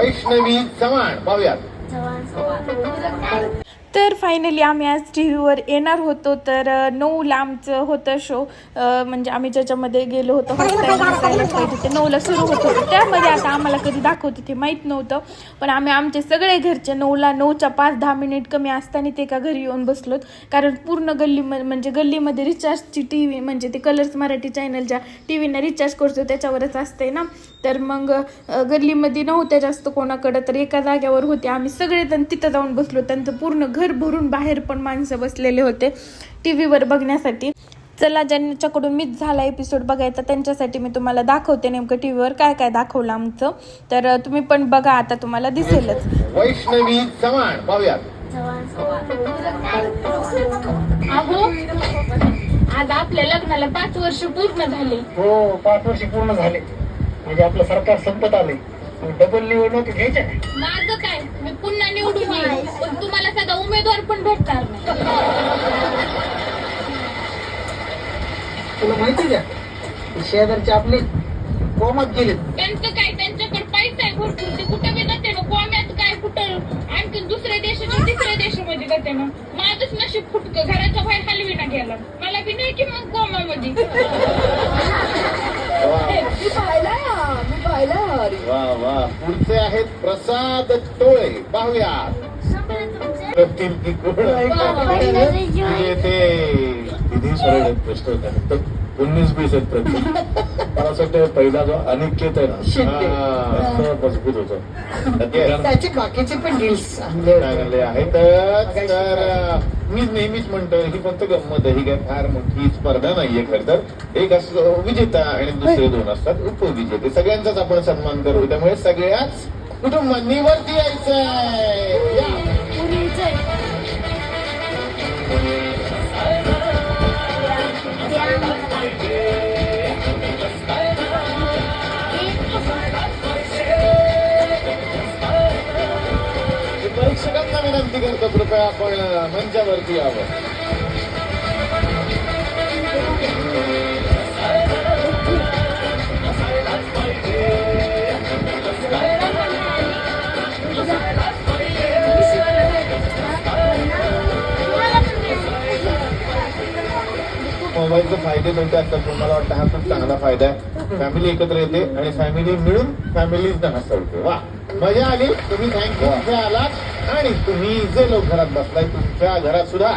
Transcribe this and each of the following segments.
वैष्णवी चव्हाण पाहूयात तर फायनली आम्ही आज टी व्हीवर येणार होतो तर नऊला आमचं होतं शो म्हणजे आम्ही ज्याच्यामध्ये गेलो होतो पाहिजे ते नऊला सुरू होत होतं. त्यामध्ये आता आम्हाला कधी दाखवते ते माहीत नव्हतं पण आम्ही आमचे सगळे घरचे नऊला नऊच्या पाच दहा मिनिट कमी असताना ते का घरी येऊन बसलोत. कारण पूर्ण गल्लीमध्ये म्हणजे गल्लीमध्ये रिचार्जची टी व्ही म्हणजे ते कलर्स मराठी चॅनलच्या टी व्हीना रिचार्ज करतो त्याच्यावरच असते ना. तर मग गल्लीमध्ये नव्हत्या जास्त कोणाकडं तर एका जाग्यावर होते. आम्ही सगळेजण तिथं जाऊन बसलो. त्यांचं पूर्ण घर भरून बाहेर पण माणसं बसलेले होते. टी व्हीवर बघण्यासाठी. चला ज्यांच्याकडून मिस झाला एपिसोड बघायचा त्यांच्यासाठी मी तुम्हाला दाखवते नेमकं टी व्हीवर काय काय दाखवलं आमचं. तर तुम्ही पण बघा आता तुम्हाला दिसेलच. वैष्णवी चव्हाण पाहूयात. अहो आज आपल्या लग्नाला पाच वर्ष पूर्ण झाले. हो पाच वर्ष पूर्ण झाले. म्हणजे आपलं सरकार संपत आले डबल निवडणूक घ्यायच्या? माझं काय? मी पुन्हा निवडून येईल पण उमेदवार पण भेटणार नाही. तुला माहिती का? ते शेजारचे आपले कोमात गेले त्यांचं काय त्यांच्याकडे पैसा आहे भरपूर. ते कुठं बी जाते ना कोम्यात काय कुठं आणखी दुसऱ्या देशाच्या तिसऱ्या देशामध्ये जाते ना. माझंच नशीब फुटकं घराच्या बाहेर हलवी ना गेला मला बी नाही की मग कोमामध्ये वा वा पुढचे आहेत प्रसाद टोळे. पाहूयात. करतील की कोण येते किती सरळ प्रश्न होता फक्त उन्नीस बीस आहेत प्रश्न मला असं वाटतं पहिला जो अनिकेत आहे ना मजबूत होतो बाकीचे पण डील्स चांगले आहेत तर मी नेहमीच म्हणतो ही फक्त गंमत आहे ही काय फार मोठी स्पर्धा नाहीये खर तर एक असतो विजेता आणि दुसरे दोन असतात उपविजेते सगळ्यांचाच आपण सन्मान करू त्यामुळे सगळ्याच कुटुंबांनी वरती यायचंय करतो कृपया आपण मंचावरती यावं. मोबाईलचे फायदे तोटे असतात पण मला वाटतं हा खूप चांगला फायदा आहे. फॅमिली एकत्र येते आणि फॅमिली मिळून फॅमिलीज हसवते वा मजा आली. तुम्ही थँक्यू आलात. आणि तुम्ही जे लोक घरात बसलाय तुमच्या घरात सुद्धा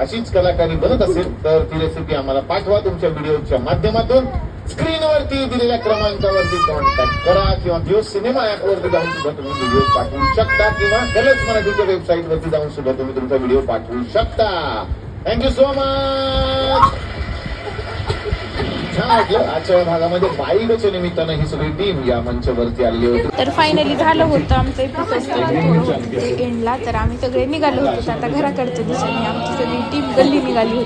अशीच कलाकारी बनत असेल तर ती रेसिपी आम्हाला पाठवा तुमच्या व्हिडिओच्या माध्यमातून. स्क्रीनवरती दिलेल्या क्रमांकावरती कॉन्टॅक्ट करा किंवा जिओ सिनेमा ऍपवरती जाऊन सुद्धा तुम्ही व्हिडिओ पाठवू शकता किंवा कलर्स मराठीच्या वेबसाईट वरती जाऊन सुद्धा तुम्ही तुमचा व्हिडिओ पाठवू शकता. थँक्यू सो मच छान वाटलं आजच्या भागामध्ये बाईकच्या निमित्तानं ही सगळी टीम या मंचावरती आली होती. तर फायनली झालं होतं आमचं एपिसोड एंडला तर आम्ही सगळे निघालो होतो तर आता घराकडच्या दिशेने आमची सगळी टीम गल्ली निघाली होती.